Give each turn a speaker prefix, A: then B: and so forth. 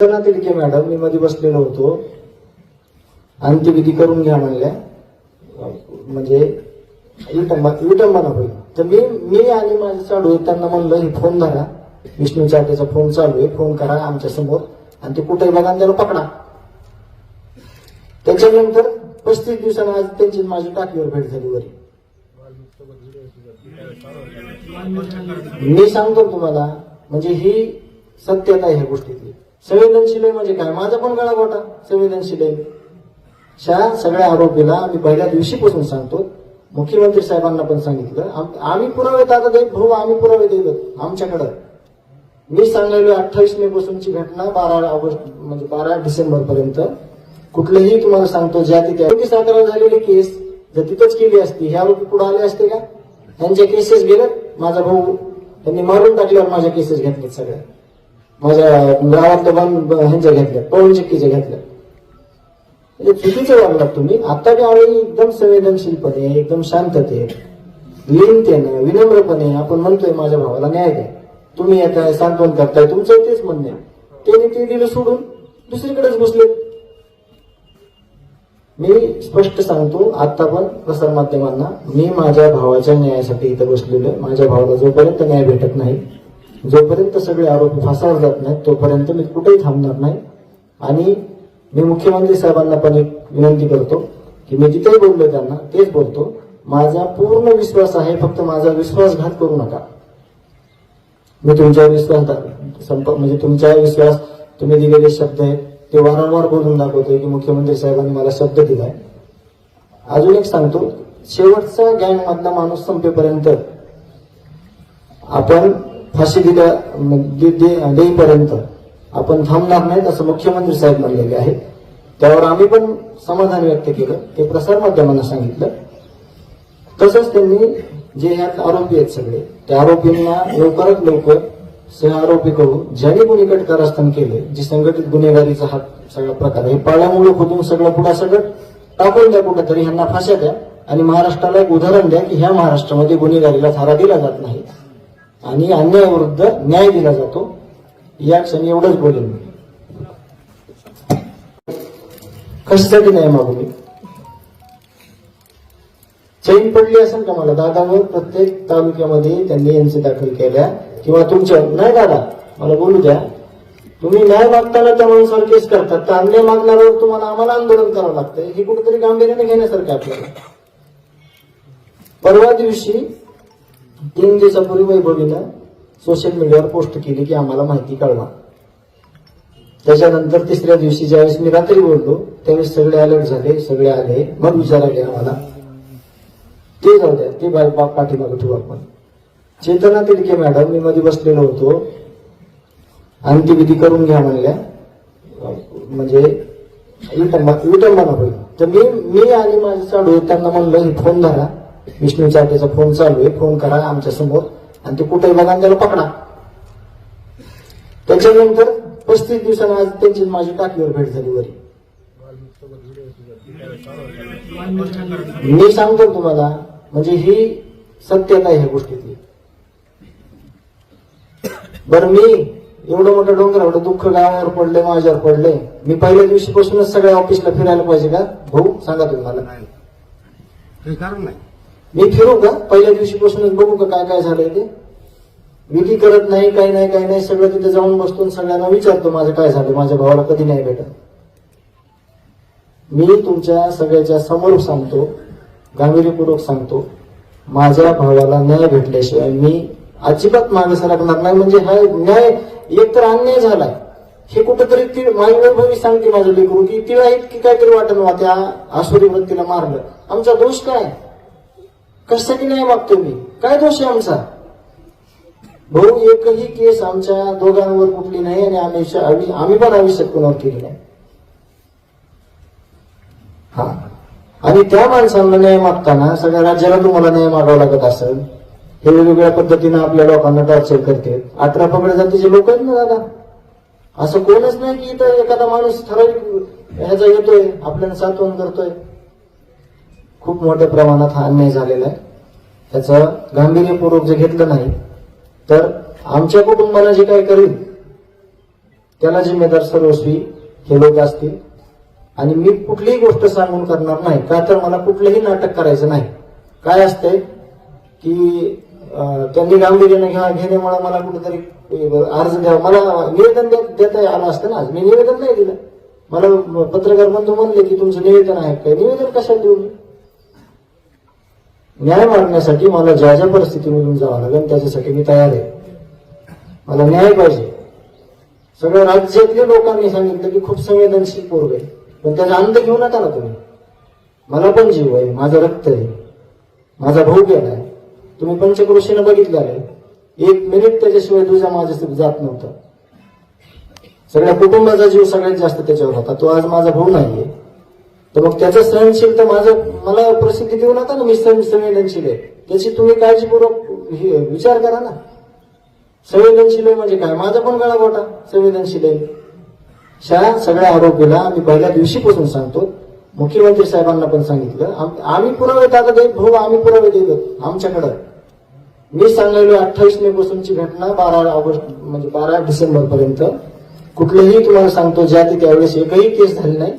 A: Tidke madam मी मध्ये बसलेलो होतो. अंत्यविधी करून घ्या म्हणल्या. म्हणजे विटंबा विटंबना होईल. तर मी मी आणि माझे चालू आहे त्यांना म्हणलं हे फोन धरा. विष्णू चाटेचा फोन चालू आहे. फोन करा आमच्यासमोर. आणि ते कुठे बघा त्याला पकडा. त्याच्यानंतर पस्तीस दिवसांना आज त्यांची माझी टाकीवर भेट झाली वरी. मी सांगतो तुम्हाला म्हणजे ही सत्यता आहे ह्या गोष्टीतली. संवेदनशील आहे म्हणजे काय? माझा पण गळा गोटा संवेदनशील आहे शा सगळ्या आरोपीला आम्ही पहिल्या दिवशीपासून सांगतो. मुख्यमंत्री साहेबांना पण सांगितलं. आम्ही पुरावे दादा देत भाऊ आम्ही पुरावे देत आमच्याकडं. मी सांगायलो अठ्ठावीस मे पासूनची घटना बारा ऑगस्ट म्हणजे बारा डिसेंबर पर्यंत. कुठलेही तुम्हाला सांगतो ज्या तिथे योग्य झालेली केस जर तिथंच केली असती ह्या आरोपी पुढे आले असते का? त्यांच्या केसेस गेल्यात माझा भाऊ त्यांनी मारून टाकल्यावर माझ्या केसेस घेतल्यात सगळ्या माझ्या गावातल्या बन ह्यांच्या घेतल्या पवन चक्कीच्या घेतल्या म्हणजे चुकीचं वागलात तुम्ही. आता बी एकदम संवेदनशीलपणे एकदम शांतते लीनतेनं विनम्रपणे आपण म्हणतोय माझ्या भावाला न्याय द्या. तुम्ही येताय सांत्वन करताय? तुमचं तेच म्हणणे त्याने ते दिलं सोडून दुसरीकडेच बसले. मी स्पष्ट सांगतो आता पण प्रसारमाध्यमांना मी माझ्या भावाच्या न्यायासाठी इथं बसलेलो आहे. माझ्या भावाला जोपर्यंत न्याय भेटत नाही जोपर्यंत सगळे आरोपी फासावर जात नाहीत तोपर्यंत मी कुठेही थांबणार नाही. आणि मी मुख्यमंत्री साहेबांना पण एक विनंती करतो की मी जिथेही बोललो त्यांना तेच बोलतो. माझा पूर्ण विश्वास आहे फक्त माझा विश्वासघात करू नका. मी तुमच्या विश्वास संपर्क म्हणजे तुमच्या विश्वास तुम्ही दिलेले शब्द आहेत ते वारंवार बोलून दाखवतोय की मुख्यमंत्री साहेबांनी मला शब्द दिलाय. अजून एक सांगतो शेवटचा गँग मधला माणूस संपेपर्यंत आपण फाशी दिल्या देईपर्यंत आपण थांबणार नाहीत असं मुख्यमंत्री साहेब म्हणलेले आहेत त्यावर आम्ही पण समाधान व्यक्त केलं. ते प्रसारमाध्यमांना सांगितलं. तसंच त्यांनी जे ह्यात आरोपी आहेत सगळे त्या आरोपींना लवकरात लवकर सह आरोपी करून ज्यांनी गुन्हे कारस्थान केले जी संघटित गुन्हेगारीचा हा सगळा प्रकार आहे पाळ्यामुळे खोदून सगळं पुढा सगळं टाकून द्या कुठेतरी ह्यांना फाश्या द्या. आणि महाराष्ट्राला एक उदाहरण द्या की ह्या महाराष्ट्रामध्ये गुन्हेगारीला थारा दिला जात नाही. आणि अन्यायाविरुद्ध न्याय दिला जातो. या क्षणी एवढंच बोलेन मी कशासाठी नाही मागू मी चैन पडली असेल का मला? दादावर प्रत्येक तालुक्यामध्ये त्यांनी यांचे दाखल केल्या. किंवा तुमच्या नाही दादा मला बोलू द्या. तुम्ही न्याय मागताना त्या माणसावर केस करतात. तर अन्याय मागणाऱ्यावर तुम्हाला आम्हाला आंदोलन करावं लागतंय हे कुठेतरी गांभीर्याने घेण्यासारखं आपल्याला. परवा दिवशी तीन दिवसापूर्वी वैभवीनं सोशल मीडियावर पोस्ट केली की आम्हाला माहिती कळवा. त्याच्यानंतर तिसऱ्या दिवशी ज्यावेळेस मी रात्री बोललो त्यावेळेस सगळे अलर्ट झाले सगळे आले मग विचारायला आम्हाला. ते जाऊ द्या ते बा- बाप पाठीमागे ठेवू आपण. चेतना तिडके मॅडम मी मध्ये बसलेलो होतो. अंत्यविधी करून घ्या म्हणल्या. म्हणजे विटंबा विटंबना होईल. तर मी मी आणि माझे चालू त्यांना म्हणलं हे फोन धरा. विष्णू चाटेचा फोन चालू आहे. फोन करा आमच्यासमोर. आणि ते कुठे बघा त्याला पकडा. त्याच्यानंतर पस्तीस दिवसांनी आज त्यांची माझी टाकीवर भेट झाली वरी. मी सांगतो तुम्हाला म्हणजे ही सत्यता आहे ह्या गोष्टीतली. बर मी एवढं मोठं डोंगर एवढं दुःख गावावर पडले माझ्यावर पडले. मी पहिल्या दिवशीपासूनच सगळ्या ऑफिसला फिरायला पाहिजे का? भाऊ सांगा तुम्ही मला.
B: काही कारण नाही.
A: मी फिरू का पहिल्या दिवशीपासूनच बघू का काय काय झालंय ते. विधी करत नाही काही नाही काही नाही. सगळं तिथे जाऊन बसतो सगळ्यांना विचारतो माझं काय झालं माझ्या भावाला कधी नाही भेटत. मी तुमच्या सगळ्याच्या समोर सांगतो गांभीर्यपूर्वक सांगतो माझ्या भावाला न्याय भेटल्याशिवाय मी अजिबात मागे सरकणार नाही. म्हणजे हा न्याय एक तर अन्याय झालाय. हे कुठंतरी ती माझी वैभवी सांगते माझं लेकरू की तिला इतकी काहीतरी वाटत नव्हतं त्या आसुरी वृत्तीला मारलं. आमचा दोष काय? कशासाठी नाही मागतो मी? काय दोष आहे आमचा? भाऊ एकही केस आमच्या दोघांवर कुठली नाही आणि आम्ही आम्ही आम्ही पण आयुष्यात कोणावर केली नाही. हा. आणि त्या माणसांना न्याय मागताना सगळ्या राज्याला तुम्हाला न्याय मागावा लागत असेल हे वेगवेगळ्या पद्धतीनं आपल्या लोकांना टॉर्चर करते. अठरा पकड जातीचे लोक आहेत ना दादा? असं कोणच नाही की इथं एखादा माणूस ठराविक ह्याचा येतोय आपल्याला सातवण करतोय. खूप मोठ्या प्रमाणात हा अन्याय झालेला आहे. त्याचं गांभीर्यपूर्वक जे घेतलं नाही तर आमच्या कुटुंबाला जे काय करेल त्याला जिम्मेदार सर्वस्वी हे लोक असतील. आणि मी कुठलीही गोष्ट सांगून करणार नाही का तर मला कुठलंही नाटक करायचं नाही. काय असतंय की त्यांनी गांभीर्याने घ्या घेण्यामुळे मला कुठेतरी अर्ज द्यावा मला निवेदन देता आलं असतं ना आज. मी निवेदन नाही दिलं. मला पत्रकार बंधू म्हणले की तुमचं निवेदन आहे. काय निवेदन कशाला देऊ मी? न्याय मागण्यासाठी मला ज्या ज्या परिस्थितीमधून जावं लागेल त्याच्यासाठी मी तयार आहे. मला न्याय पाहिजे. सगळ्या राज्यातल्या लोकांनी सांगितलं की खूप संवेदनशील पोरग आहे. पण त्याचा अंत घेऊ नका ना तुम्ही. मला पण जीव आहे माझं रक्त आहे माझा भाऊ गेलाय. तुम्ही पंचक्रोशीनं बघितलं आहे. एक मिनिट त्याच्याशिवाय तुझ्या माझ्या जात नव्हता. सगळ्या कुटुंबाचा जीव सगळ्यात जास्त त्याच्यावर होता. तो आज माझा भाऊ नाहीये. तर मग त्याचं सहनशील तर माझं मला प्रसिद्धी देऊ नका ना मी संवेदनशील आहे. त्याची तुम्ही काळजीपूर्वक हे विचार करा ना. संवेदनशील आहे म्हणजे काय? माझा पण गळा गोटा संवेदनशील आहे. शाळा सगळ्या आरोपीला आम्ही पहिल्या दिवशीपासून सांगतो. मुख्यमंत्री साहेबांना पण सांगितलं. आम- आम्ही पुरावे आता देत भाऊ आम्ही पुरावे दिलो आमच्याकडं. मी सांगायलो अठ्ठावीस मे पासूनची घटना बारा ऑगस्ट म्हणजे बारा डिसेंबर पर्यंत कुठलेही तुम्हाला सांगतो ज्या ते त्यावेळेस एकही केस झाली नाही.